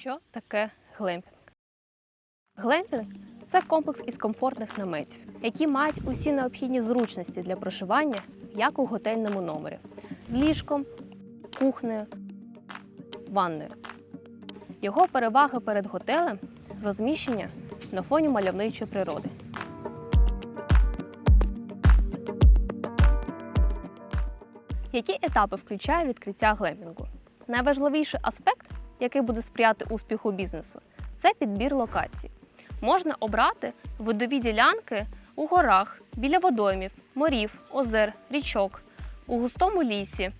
Що таке глемпінг? Глемпінг це комплекс із комфортних наметів, які мають усі необхідні зручності для проживання, як у готельному номері, з ліжком, кухнею, ванною. Його перевага перед готелем розміщення на фоні мальовничої природи. Які етапи включає відкриття глемпінгу? Найважливіший аспект, який буде сприяти успіху бізнесу, це підбір локацій. Можна обрати видові ділянки у горах, біля водоймів, морів, озер, річок, у густому лісі,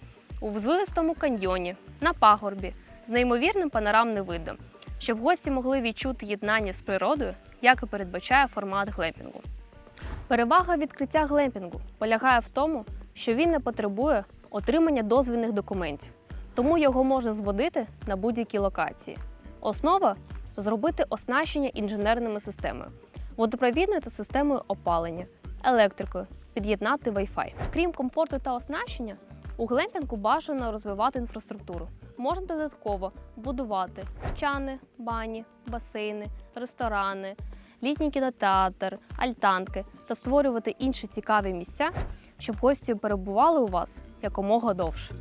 у звивистому каньйоні, на пагорбі з неймовірним панорамним видом, щоб гості могли відчути єднання з природою, як і передбачає формат глемпінгу. Перевага відкриття глемпінгу полягає в тому, що він не потребує отримання дозвільних документів, тому його можна зводити на будь-які локації. Основа зробити оснащення інженерними системами, водопровідною та системою опалення, електрикою, під'єднати Wi-Fi. Крім комфорту та оснащення, у глемпінгу бажано розвивати інфраструктуру. Можна додатково будувати чани, бані, басейни, ресторани, літній кінотеатр, альтанки та створювати інші цікаві місця, щоб гості перебували у вас якомога довше.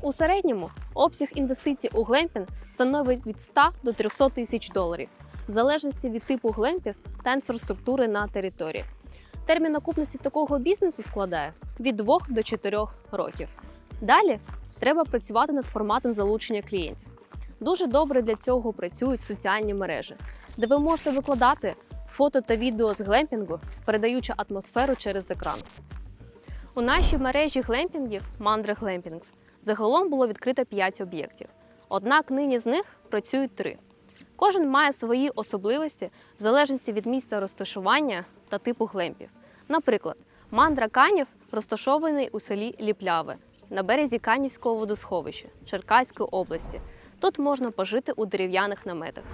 У середньому обсяг інвестицій у глемпінг становить від 100 до 300 тисяч доларів, в залежності від типу глемпів та інфраструктури на території. Термін окупності такого бізнесу складає від 2 до 4 років. Далі треба працювати над форматом залучення клієнтів. Дуже добре для цього працюють соціальні мережі, де ви можете викладати фото та відео з глемпінгу, передаючи атмосферу через екран. У нашій мережі глемпінгів Mandra Glampings загалом було відкрито 5 об'єктів. Однак нині з них працюють три. Кожен має свої особливості в залежності від місця розташування та типу глемпів. Наприклад, мандра Канів розташований у селі Ліпляве на березі Канівського водосховища Черкаської області. Тут можна пожити у дерев'яних наметах.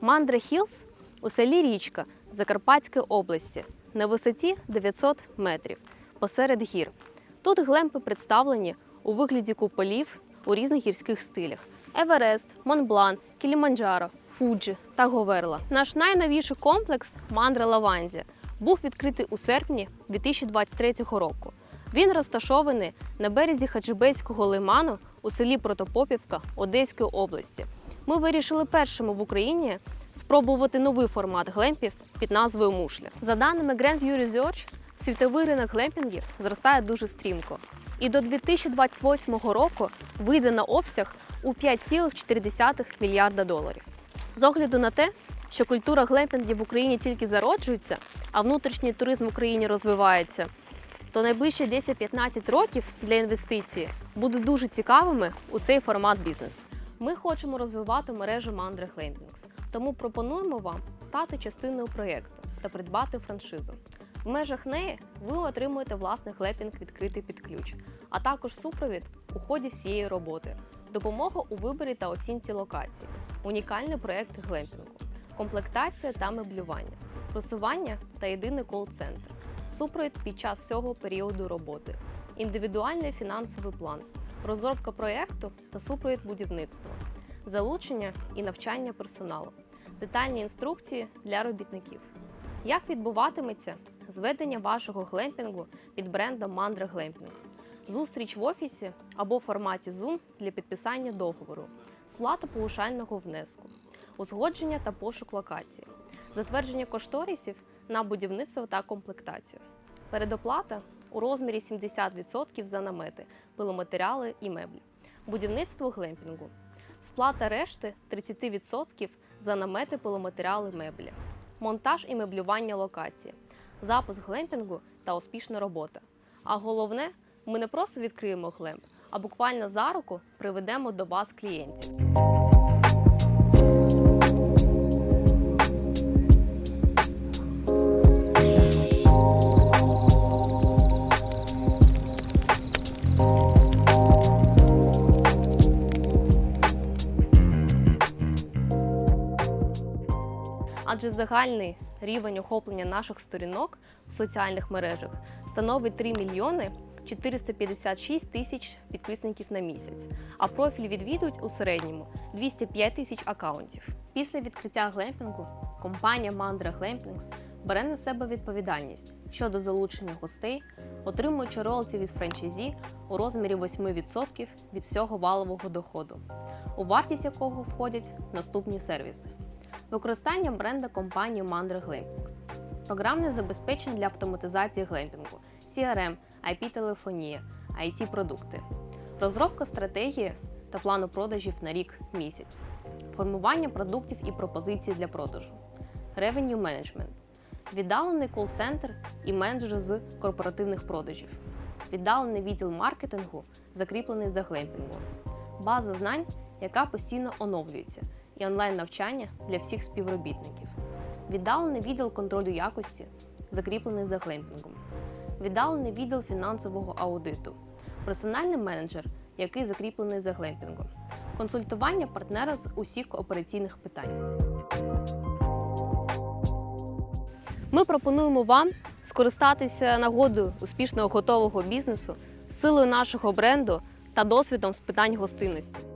Мандра Хілс у селі Річка Закарпатської області на висоті 900 метрів посеред гір. Тут глемпи представлені у вигляді куполів у різних гірських стилях: Еверест, Монблан, Кіліманджаро, Фуджі та Говерла. Наш найновіший комплекс Мандра Лавандія був відкритий у серпні 2023 року. Він розташований на березі Хаджибейського лиману у селі Протопопівка Одеської області. Ми вирішили першими в Україні спробувати новий формат глемпів під назвою Мушля. За даними Grand Research, світовий ринок глемпінгів зростає дуже стрімко. І до 2028 року вийде на обсяг у 5,4 мільярда доларів. З огляду на те, що культура глемпінгів в Україні тільки зароджується, а внутрішній туризм в Україні розвивається, то найближчі 10-15 років для інвестицій будуть дуже цікавими у цей формат бізнесу. Ми хочемо розвивати мережу Mandra Glampings, тому пропонуємо вам стати частиною проєкту та придбати франшизу. В межах неї ви отримуєте власний глемпінг відкритий під ключ, а також супровід у ході всієї роботи, допомога у виборі та оцінці локацій, унікальний проєкт глемпінгу, комплектація та меблювання, просування та єдиний кол-центр, супровід під час всього періоду роботи, індивідуальний фінансовий план, розробка проєкту та супровід будівництва, залучення і навчання персоналу, детальні інструкції для робітників. Як відбуватиметься зведення вашого глемпінгу під брендом Mandra Glampings? Зустріч в офісі або форматі Zoom для підписання договору, сплата паушального внеску, узгодження та пошук локації, затвердження кошторисів на будівництво та комплектацію, передоплата у розмірі 70% за намети, пиломатеріали і меблі, будівництво глемпінгу, сплата решти 30% за намети, пиломатеріали, меблі, монтаж і меблювання локації, запуск глемпінгу та успішна робота. А головне, ми не просто відкриємо глемп, а буквально за руку приведемо до вас клієнтів. Адже загальний рівень охоплення наших сторінок в соціальних мережах становить 3 мільйони 456 тисяч підписників на місяць, а профіль відвідують у середньому 205 тисяч акаунтів. Після відкриття глемпінгу компанія Mandra Glampings бере на себе відповідальність щодо залучення гостей, отримуючи роялті від франчайзі у розмірі 8% від всього валового доходу, у вартість якого входять наступні сервіси: використання бренда компанії Mandra Glampings, програмне забезпечення для автоматизації глемпінгу, CRM, IP-телефонія, IT-продукти, розробка стратегії та плану продажів на рік місяць, формування продуктів і пропозицій для продажу, revenue management, віддалений кол-центр і менеджери з корпоративних продажів, віддалений відділ маркетингу, закріплений за глемпінгом, база знань, яка постійно оновлюється, і онлайн-навчання для всіх співробітників, віддалений відділ контролю якості, закріплений за глемпінгом, віддалений відділ фінансового аудиту, персональний менеджер, який закріплений за глемпінгом, консультування партнера з усіх операційних питань. Ми пропонуємо вам скористатися нагодою успішного готового бізнесу, силою нашого бренду та досвідом з питань гостинності.